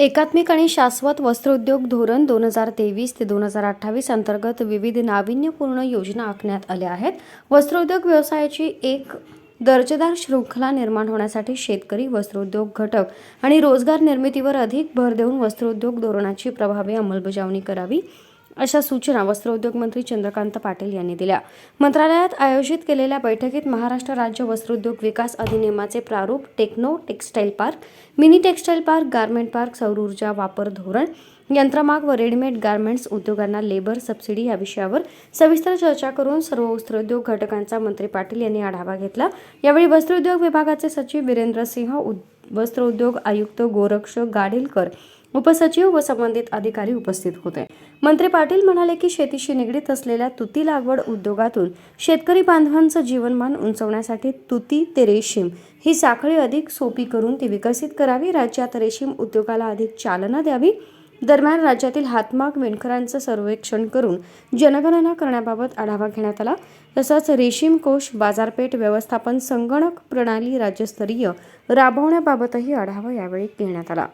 एकात्मिक आणि शाश्वत वस्त्रोद्योग धोरण दोन हजार तेवीस ते दोन हजार अठ्ठावीस अंतर्गत विविध नाविन्यपूर्ण योजना आखण्यात आल्या आहेत. वस्त्रोद्योग व्यवसायाची एक दर्जेदार शृंखला निर्माण होण्यासाठी शेतकरी वस्त्रोद्योग घटक आणि रोजगार निर्मितीवर अधिक भर देऊन वस्त्रोद्योग धोरणाची प्रभावी अंमलबजावणी करावी. अशा सूचना वस्त्रोद्योग मंत्री चंद्रकांत पाटील यांनी दिल्या. मंत्रालयात आयोजित केलेल्या बैठकीत महाराष्ट्र राज्य वस्त्रोद्योग विकास अधिनियमाचे प्रारूप techno textile park mini textile park garment park सौर ऊर्जा वापर धोरण यंत्रमाग व रेडीमेड गारमेंट्स उद्योगांना लेबर सबसिडी या विषयावर सविस्तर चर्चा करून सर्व वस्त्रोद्योग घटकांचा मंत्री पाटील यांनी आढावा घेतला. यावेळी वस्त्रोद्योग विभागाचे सचिव वीरेंद्र सिंह उद- वस्त्रोद्योग आयुक्त गोरक्ष गाडीलकर उपसचिव व संबंधित अधिकारी उपस्थित होते. मंत्री पाटील म्हणाले की शेतीशी निगडीत असलेल्या तुती लागवड उद्योगातून शेतकरी बांधवांचं जीवनमान उंचवण्यासाठी तुती ते रेशीम ही साखळी अधिक सोपी करून ती विकसित करावी. राज्यात रेशीम उद्योगाला अधिक चालना द्यावी. दरम्यान राज्यातील हातमाग विणकरांचं सर्वेक्षण करून जनगणना करण्याबाबत आढावा घेण्यात आला. तसंच रेशीम कोष बाजारपेठ व्यवस्थापन संगणक प्रणाली राज्यस्तरीय राबवण्याबाबतही आढावा यावेळी घेण्यात आला.